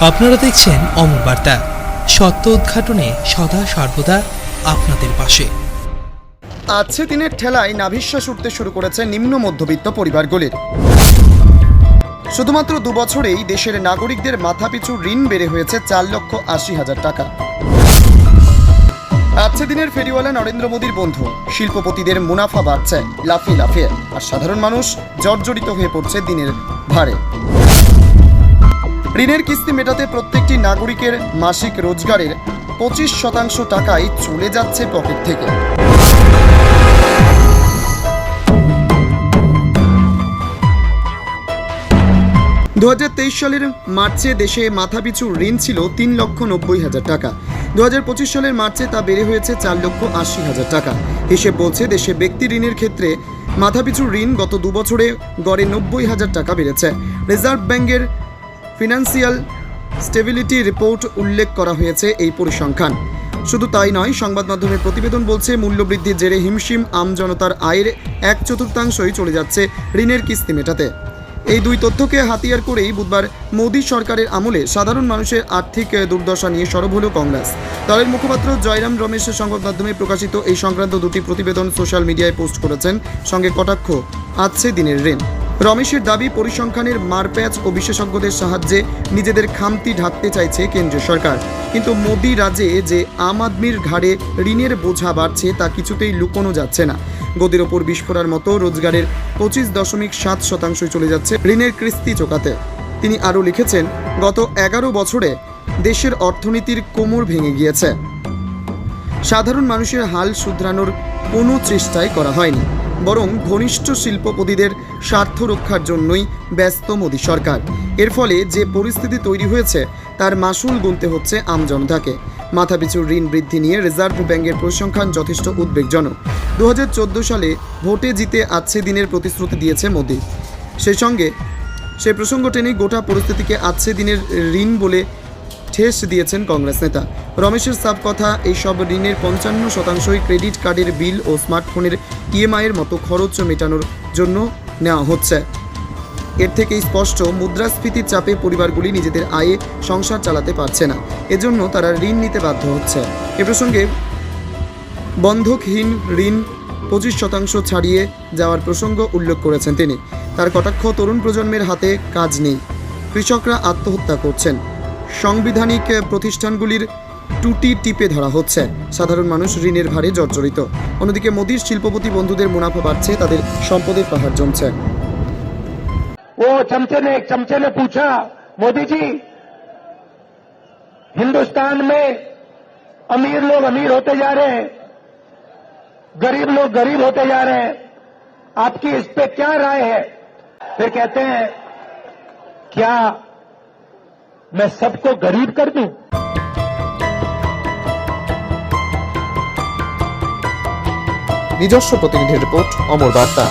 আপনারা দেখছেন অমর বার্তা। সত্য উদ্ঘাটনে সদা সর্বদা আপনাদের পাশে। আছে দিনের ঠেলায় নাভিশ্বাস উঠতে শুরু করেছে নিম্ন মধ্যবিত্ত পরিবারগুলির। শুধুমাত্র দুবছরেই দেশের নাগরিকদের মাথাপিছু ঋণ বেড়ে হয়েছে চার লক্ষ আশি হাজার টাকা। আছে দিনের ফেরিওয়ালা নরেন্দ্র মোদীর বন্ধু, শিল্পপতিদের মুনাফা বাড়ছে লাফিয়ে লাফিয়ে। আর সাধারণ মানুষ জর্জরিত হয়ে পড়ছে দিনের ভারে। ঋণের কিস্তি মেটাতে প্রত্যেকটি নাগরিকের মাসিক রোজগারের পঁচিশ শতাংশ টাকাই চলে যাচ্ছে পকেট থেকে। দু সালের মার্চে দেশে মাথাপিছু ঋণ ছিল তিন লক্ষ নব্বই হাজার টাকা। দু হাজার পঁচিশ সালের মার্চে তা বেড়ে হয়েছে চার লক্ষ আশি হাজার টাকা। হিসেব বলছে দেশে ব্যক্তি ঋণের ক্ষেত্রে মাথাপিছু ঋণ গত দু বছরে গড়ে নব্বই হাজার টাকা বেড়েছে। রিজার্ভ ব্যাংকের ফিনান্সিয়াল স্টেবিলিটি রিপোর্ট উল্লেখ করা হয়েছে এই পরিসংখ্যান। শুধু তাই নয়, সংবাদ মাধ্যমের প্রতিবেদন বলছে, মূল্যবৃদ্ধির জেরে হিমশিম আমজনতার আয়ের এক চতুর্থাংশই চলে যাচ্ছে ঋণের কিস্তি মেটাতে। এই দুই তথ্যকে হাতিয়ার করেই বুধবার মোদী সরকারের আমলে সাধারণ মানুষের আর্থিক দুর্দশা নিয়ে সরব হল কংগ্রেস। দলের মুখপাত্র জয়রাম রমেশের সংবাদ মাধ্যমে প্রকাশিত এই সংক্রান্ত দুটি প্রতিবেদন সোশ্যাল মিডিয়ায় পোস্ট করেছেন। সঙ্গে কটাক্ষ আছে দিনের ঋণ। রমেশের দাবি, পরিসংখ্যানের মারপ্যাচ ও বিশেষজ্ঞদের সাহায্যে নিজেদের খামতি ঢাকতে চাইছে কেন্দ্রীয় সরকার। কিন্তু মোদী রাজে যে আম আদমির ঘাড়ে ঋণের বোঝা বাড়ছে, তা কিছুতেই লুকোনো যাচ্ছে না। গদির ওপর বিস্ফোরার মতো রোজগারের পঁচিশ দশমিক সাত শতাংশই চলে যাচ্ছে ঋণের কিস্তি চোকাতে। তিনি আরও লিখেছেন, গত এগারো বছরে দেশের অর্থনীতির কোমর ভেঙে গিয়েছে। সাধারণ মানুষের হাল শুধরানোর কোনো চেষ্টাই করা হয়নি। বরং ঘনিষ্ঠ শিল্পপতিদের স্বার্থ রক্ষার জন্যই ব্যস্ত মোদী সরকার। এর ফলে যে পরিস্থিতি তৈরি হয়েছে, তার মাসুল গুনতে হচ্ছে আমজনতাকে মাথাপিছু ঋণ বৃদ্ধি নিয়ে রিজার্ভ ব্যাংকের পরিসংখ্যান যথেষ্ট উদ্বেগজনক। দু হাজার চোদ্দ সালে ভোটে জিতে আছে দিনের প্রতিশ্রুতি দিয়েছে মোদী। সেই সঙ্গে সেই প্রসঙ্গ টেনে গোটা পরিস্থিতিকে আছে দিনের ঋণ বলে ঠেস দিয়েছেন কংগ্রেস নেতা। রমেশের সাব কথা, এইসব ঋণের পঞ্চান্ন শতাংশই ক্রেডিট কার্ডের বিল ও স্মার্টফোনের ইএমআইয়ের মতো খরচ মেটানোর জন্য নেওয়া হচ্ছে। এর থেকেই স্পষ্ট, মুদ্রাস্ফীতির চাপে পরিবারগুলি নিজেদের আয়ে সংসার চালাতে পারছে না। এজন্য তারা ঋণ নিতে বাধ্য হচ্ছে। এ প্রসঙ্গে বন্ধকহীন ঋণ পঁচিশ শতাংশ ছাড়িয়ে যাওয়ার প্রসঙ্গ উল্লেখ করেছেন তিনি। তার কটাক্ষ তরুণ প্রজন্মের হাতে কাজ নেই। কৃষকরা আত্মহত্যা করছেন। সাংবিধানিক প্রতিষ্ঠানগুলির টুটি টিপে ধরা হচ্ছে সাধারণ মানুষ ঋণের ভারে জর্জরিত অন্যদিকে মোদীর শিল্পপতি বন্ধুদের মুনাফা বাড়ছে তাদের সম্পদের পাহাড় জমছে वो चमचे ने एक चमचे ने पूछा मोदी जी हिंदुस्तान में अमीर लोग अमीर होते जा रहे हैं गरीब लोग गरीब होते जा रहे हैं आपकी इस पे क्या राय है फिर कहते हैं क्या मैं सबको गरीब कर दूं নিজস্ব প্রতিনিধির রিপোর্ট অমর বার্তা